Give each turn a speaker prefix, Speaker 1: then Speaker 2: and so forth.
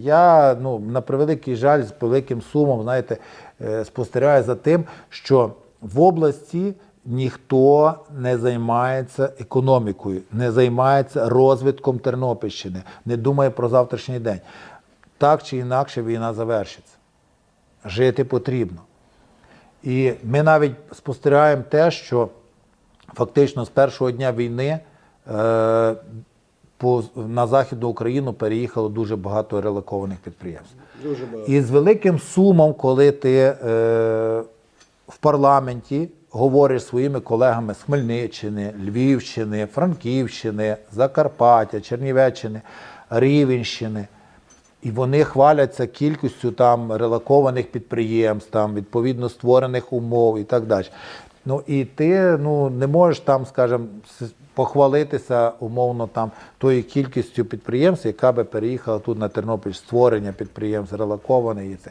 Speaker 1: Я ну, на превеликий жаль, з великим сумом, знаєте, е, спостерігаю за тим, що в області ніхто не займається економікою, не займається розвитком Тернопільщини, не думає про завтрашній день. Так чи інакше війна завершиться. Жити потрібно. І ми навіть спостерігаємо те, що фактично з першого дня війни е, по, на Західну Україну переїхало дуже багато релокованих підприємств.
Speaker 2: Дуже багато.
Speaker 1: І з великим сумом, коли ти е, в парламенті говориш своїми колегами з Хмельниччини, Львівщини, Франківщини, Закарпаття, Чернівеччини, Рівенщини, і вони хваляться кількістю там релокованих підприємств, там відповідно створених умов і так далі. Ну і ти ну, не можеш там, скажімо, похвалитися умовно там тою кількістю підприємств, яка би переїхала тут на Тернопіль, створення підприємств, релокованих і це.